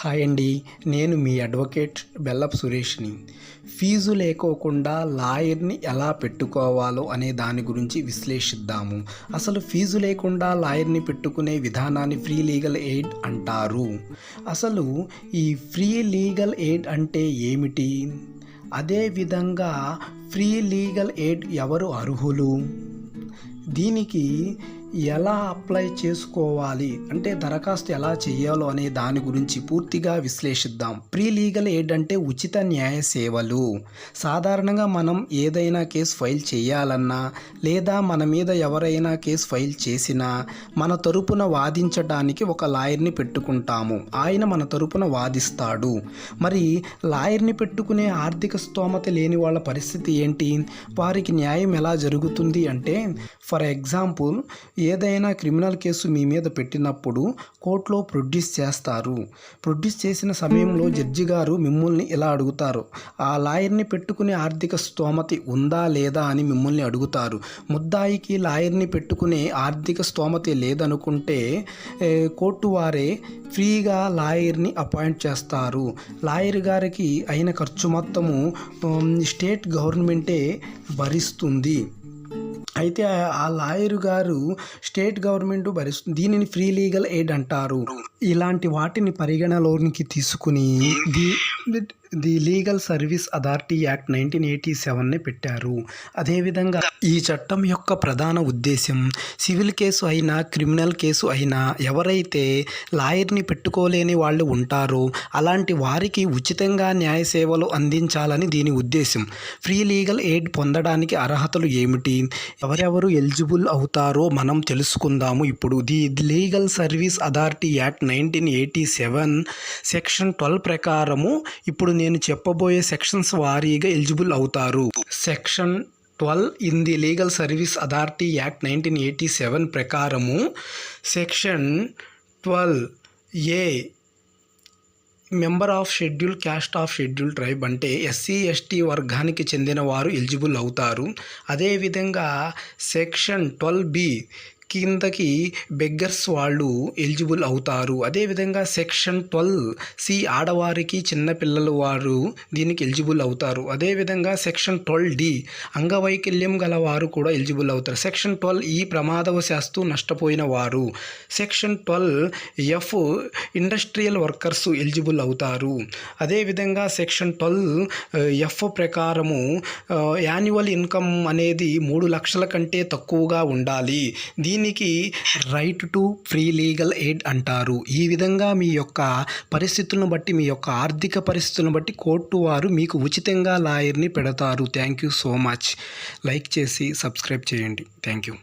Hi అండి నేను మీ advocate బెల్లప్ సురేష్ని. Fee లేకోకుండా లాయర్ని ఎలా పెట్టుకోవాలో అనే దాని గురించి విశ్లేషిద్దాము. అసలు ఫీజు లేకుండా లాయర్ని పెట్టుకునే విధానాన్ని ఫ్రీ లీగల్ ఎయిడ్ అంటారు. అసలు ఈ ఫ్రీ లీగల్ ఎయిడ్ అంటే ఏమిటి? అదేవిధంగా ఫ్రీ లీగల్ ఎయిడ్ ఎవరు అర్హులు? దీనికి ఎలా అప్లై చేసుకోవాలి? అంటే దరఖాస్తు ఎలా చేయాలో అనే దాని గురించి పూర్తిగా విశ్లేషిద్దాం. ప్రీ లీగల్ ఎయిడ్ అంటే ఉచిత న్యాయ సేవలు. సాధారణంగా మనం ఏదైనా కేసు ఫైల్ చేయాలన్నా లేదా మన మీద ఎవరైనా కేసు ఫైల్ చేసినా మన తరపున వాదించడానికి ఒక లాయర్ని పెట్టుకుంటాము. ఆయన మన తరపున వాదిస్తాడు. మరి లాయర్ని పెట్టుకునే ఆర్థిక స్తోమత లేని వాళ్ళ పరిస్థితి ఏంటి? వారికి న్యాయం ఎలా జరుగుతుంది అంటే ఫర్ ఎగ్జాంపుల్ ఏదైనా క్రిమినల్ కేసు మీ మీద పెట్టినప్పుడు కోర్టులో ప్రొడ్యూస్ చేస్తారు. ప్రొడ్యూస్ చేసిన సమయంలో జడ్జి గారు మిమ్మల్ని ఇలా అడుగుతారు. ఆ లాయర్ని పెట్టుకునే ఆర్థిక స్తోమతి ఉందా లేదా? అని మిమ్మల్ని అడుగుతారు. ముద్దాయికి లాయర్ని పెట్టుకునే ఆర్థిక స్తోమతి లేదనుకుంటే కోర్టు వారే ఫ్రీగా లాయర్ని అపాయింట్ చేస్తారు. లాయర్ గారికి అయిన ఖర్చు మొత్తము స్టేట్ గవర్నమెంటే భరిస్తుంది. అయితే ఆ లాయర్ గారు స్టేట్ గవర్నమెంట్ భరిస్తుంది దీనిని ఫ్రీ లీగల్ ఎయిడ్ అంటారు. ఇలాంటి వాటిని పరిగణలోనికి తీసుకుని the legal service authority act nineteen eighty సెవెన్ని పెట్టారు. అదేవిధంగా ఈ చట్టం యొక్క ప్రధాన ఉద్దేశం సివిల్ కేసు అయినా క్రిమినల్ కేసు అయినా ఎవరైతే లాయర్ని పెట్టుకోలేని వాళ్ళు ఉంటారో అలాంటి వారికి ఉచితంగా న్యాయ సేవలు అందించాలని దీని ఉద్దేశం ఫ్రీ లీగల్ ఎయిడ్ పొందడానికి అర్హతలు ఏమిటి? ఎవరెవరు ఎలిజిబుల్ అవుతారో మనం తెలుసుకుందాము ఇప్పుడు. The legal service authority act nineteen eighty seven section twelve ప్రకారము ఇప్పుడు నేను చెప్పబోయే సెక్షన్స్ వారీగా ఎలిజిబుల్ అవుతారు. Section twelve in the legal service authority act nineteen eighty seven ప్రకారము section twelve A member of schedule caste of schedule tribe అంటే SC ST వర్గానికి చెందిన వారు ఎలిజిబుల్ అవుతారు. అదేవిధంగా సెక్షన్ ట్వెల్వ్ బి కిందకి బెగ్గర్స్ వాళ్ళు ఎలిజిబుల్ అవుతారు. అదేవిధంగా సెక్షన్ ట్వెల్వ్ సి ఆడవారికి చిన్నపిల్లలు వారు దీనికి ఎలిజిబుల్ అవుతారు. అదేవిధంగా సెక్షన్ ట్వెల్వ్ డి అంగవైకల్యం గల వారు కూడా ఎలిజిబుల్ అవుతారు. సెక్షన్ ట్వెల్వ్ ఈ ప్రమాదవశాస్తు నష్టపోయిన వారు. Section twelve F industrial workers eligible అవుతారు. అదేవిధంగా సెక్షన్ ట్వెల్వ్ ఎఫ్ ప్రకారము యాన్యువల్ ఇన్కమ్ అనేది మూడు లక్షల కంటే తక్కువగా ఉండాలి. దీనికి right to free legal aid అంటారు. ఈ విధంగా మీ యొక్క పరిస్థితులను బట్టి మీ యొక్క ఆర్థిక పరిస్థితులను బట్టి కోర్టు వారు మీకు ఉచితంగా లాయర్ని పెడతారు. Thank you so much like చేసి సబ్స్క్రైబ్ చేయండి. Thank you